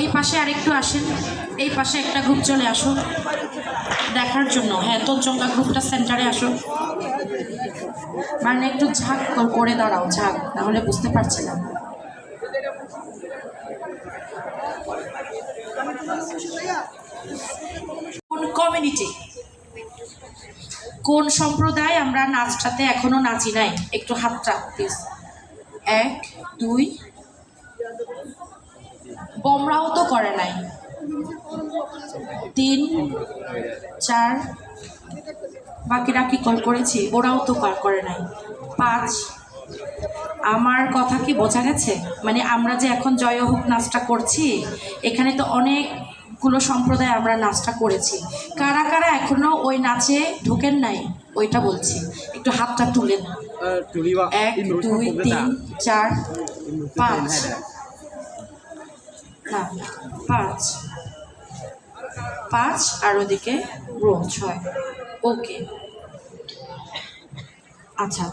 এই পাশে আরেকটু আসেন। এই পাশে একটা গ্রুপ চলে আসুন। দেখার জন্য। হ্যাঁ তোরজঙ্গা গ্রুপটা সেন্টারে আসুন। মানে একটু ঝাঁক করে দাঁড়াও, ঝাঁক তাহলে বুঝতে পারছি না। কোন কমিউনিটি কোন সম্প্রদায়? আমরা নাচটাতে এখনও নাচি নাই। একটু হাতটা প্লিজ এক, দুই। বমরাও তো করে নাই। তিন, চার। বাকিরা কি কল করেছি? ওরাও তো কল করে নাই। পাঁচ। আমার কথা কি বোঝা গেছে? মানে আমরা যে এখন জয় হোক নাচটা করছি, এখানে তো অনেকগুলো সম্প্রদায় আমরা নাচটা করেছি। কারা কারা এখনও ওই নাচে ঢোকেন নাই? ওইটা বলছি। একটু হাতটা তুলে Pak. এক দুই তিন চার পাঁচ। না পাঁচ। পাঁচ আর ওদিকে রো ছয়। ওকে। আচ্ছা।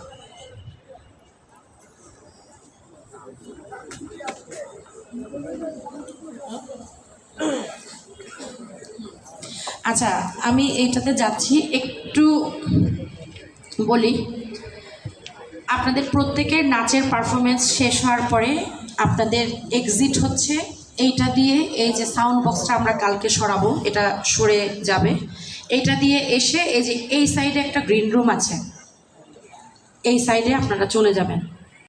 আচ্ছা আমি এইটাতে যাচ্ছি। একটু বলি, আপনাদের প্রত্যেকের নাচের পারফরমেন্স শেষ হওয়ার পরে আপনাদের এক্সিট হচ্ছে এইটা দিয়ে, এই যে সাউন্ড বক্সটা আমরা কালকে সরাবো, এটা সরে যাবে। এইটা দিয়ে এসে এই যে এই সাইডে একটা গ্রিন রুম আছে, এই সাইডে আপনারা চলে যাবেন।